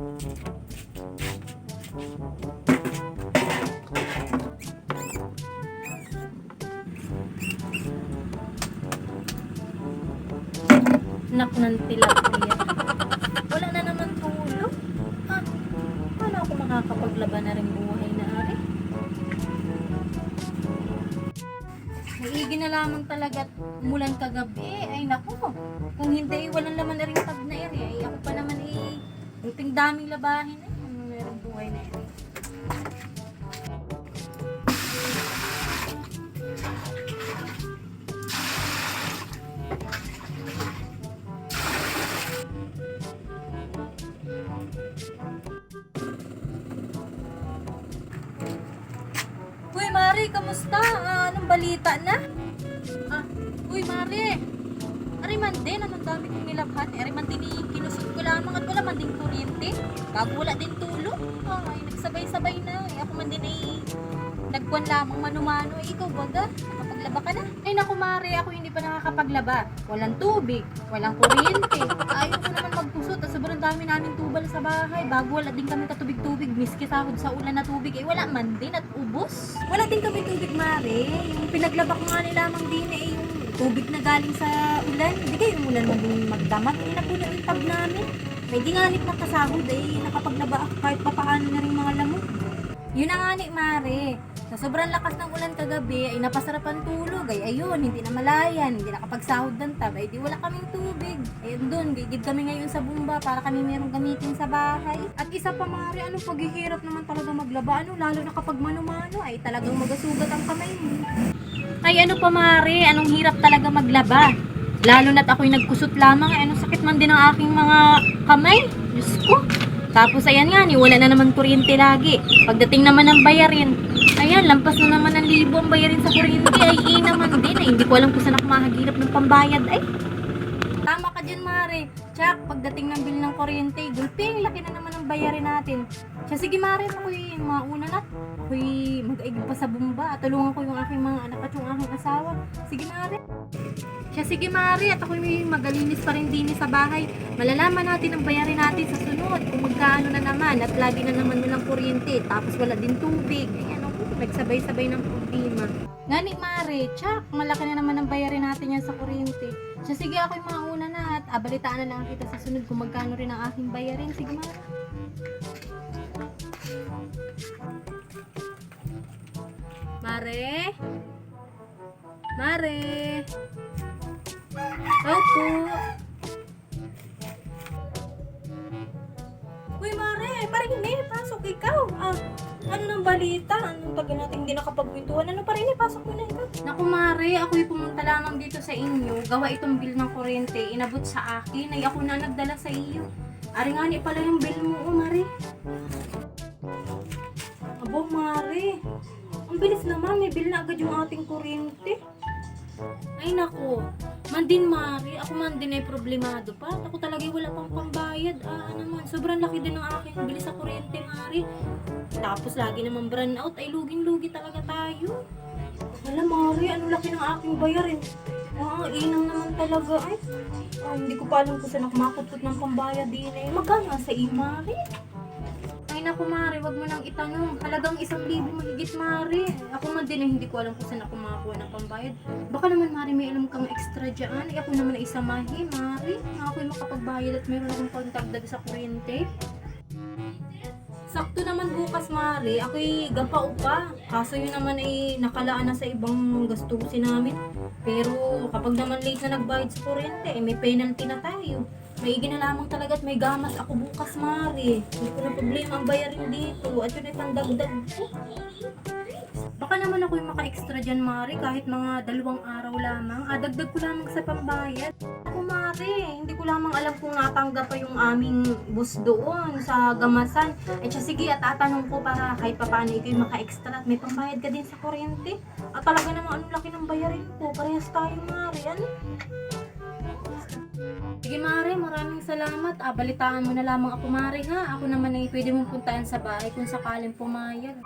Nak ng tilapia. Wala na naman tulog. Ha? Paano ako makakapaglaban na rin buhay na ari? Maigi na lamang talaga mulan kagabi. Ay naku, kung hindi, walang laman na rin uting daming labahin eh. Ano meron buhay na eri. Uy, Mari, kamusta? Ah, anong balita na? Ah, uy, Mari. Ari man din, anong dami kong nilabhan. Ari man din eh, kinusot ko lamang at wala kuryente. Bago wala din tulog. Ay, nagsabay-sabay na. Ay, ako man din ay nagkuhan lamang manumano. Ay, ikaw baga, nakapaglaba ka na. Ay, naku, Mari, ako hindi pa nakakapaglaba. Walang tubig, walang kuryente. Ayaw ko naman magkusot. at Sobrang dami namin tubal sa bahay. Bago wala din kami katubig-tubig. Miski sahod sa ulan na tubig. Eh, wala man din at ubos. Wala din kami tubig, Mari. Yung pinaglaba ko nga nila lamang din eh, yung tubig na galing sa ulan. Hindi kayo yung ulan magdamag. Eh, napuno yung tab namin. May ginganit na kasahod eh. Nakapaglaba ako kahit papaano na rin mga lamok. Yun na nga ni Mare. Sa sobrang lakas ng ulan kagabi ay napasarapan tulog. Ay ayun, hindi na malayan, hindi nakapagsahod ng tab. Ay di wala kaming tubig. Ayun doon, gigid kami ngayon sa bumba para kami merong gamitin sa bahay. At isa pa Mare, ano paghihirap naman talaga maglaba. Ano, lalo na kapag mano-mano ay talagang magasugat ang kamay mo. Ay ano pa Mare, anong hirap talaga maglaba. Lalo na't ako'y nagkusot lamang, ay anong sakit man din ang aking mga kamay. Diyos ko. Tapos ayan nga, wala na naman kuryente lagi. Pagdating naman ng bayarin, ayan, lampas na naman ng libo ang bayarin sa kuryente. Ay, i naman din. Ay, hindi ko alam kung saan ako mahagirap ng pambayad. Ay, tama ka dyan, Mare. Tsak, pagdating ng bill ng kuryente, gulping, laki na naman ang bayarin natin. Siya, sige, Mare, ako'y mauna na. Ako'y mag-aigib pa sa bumba. Tulungan ko yung aking mga anak at yung aking asawa. Sige, Mare. Siya, sige Mari, at ako may magalinis pa rin din sa bahay. Malalaman natin ang bayarin natin sa sunod. Kung magkaano na naman, at lagi na naman walang kuryente, tapos wala din tubig. Ayan ako, nagsabay-sabay ng problema. Ngani Mari, tsak, malaki na naman ang bayarin natin yan sa kuryente. Siya, sige ako yung mauna na at abalitaan na lang kita sa sunod kung magkano rin ang aking bayarin. Sige Mari. Mare? Mare? Opo. Uy, Mare, parang hindi. Pasok ikaw. Ah, ano nang balita? Anong tagal natin hindi nakapagkwentuhan? Ano pa rin pasok mo na ikaw. Naku, Mare, ako'y pumunta lamang dito sa inyo. Gawa itong bill ng kuryente. Inabot sa akin. Ay, ako na nagdala sa iyo. Ari nga ni pala yung bill mo, oh, Mare. Abo, Mare. Ang bilis naman. May bill na agad yung ating kuryente. Ay nako, man din Mari, ako man din ay problemado pa. Ako talaga wala pang pambayad. Ah, naman, sobrang laki din ng aking bilis sa kuryente, Mari. Tapos lagi naman brand out, ay luging-lugi talaga tayo. Wala, Mari, ano laki ng aking bayarin. Ah, inang naman talaga. Ay, ah, hindi ko pa alam kung saan ako makutut ng pambayad din eh. Magkano sa iyo, Mari? Ay naku Mari, wag mo nang itanong. Halagang isang libo mahigit Mari. Ako man din eh, hindi ko alam kung saan ako makakuha ng pambayad. Baka naman Mari may alam kang extra dyan. Eh, ako naman ay isamahin Mari. Ako'y makapagbayad at meron akong pagdagdag sa kuryente. Sakto naman bukas Mari, ako'y gampao pa. Kaso yun naman ay nakalaan na sa ibang gastusin namin. Pero kapag naman late na nagbayad sa kuryente, eh, may penalty na tayo. Maigi na lamang talaga at may gamas ako bukas, Mari. Hindi ko na problema ang bayarin dito. At yun ay pandagdag ko. Baka naman ako yung maka-extra dyan, Mari, kahit mga dalawang araw lamang. Ah, dagdag ko lamang sa pambayad. Ako, Mari, hindi ko lamang alam kung natanggap pa yung aming bus doon sa gamasan. At siya, sige, at tatanong ko para kahit pa paano ikaw yung maka-extra at may pambayad ka din sa kuryente. At talaga naman, anong laki ng bayarin ko. Parehas tayo, Mari. Ano? Sige maraming salamat. Ah, balitaan mo na lamang ako Mare ha. Ako naman ay pwede mong puntaan sa bahay kung sakaling pumayag.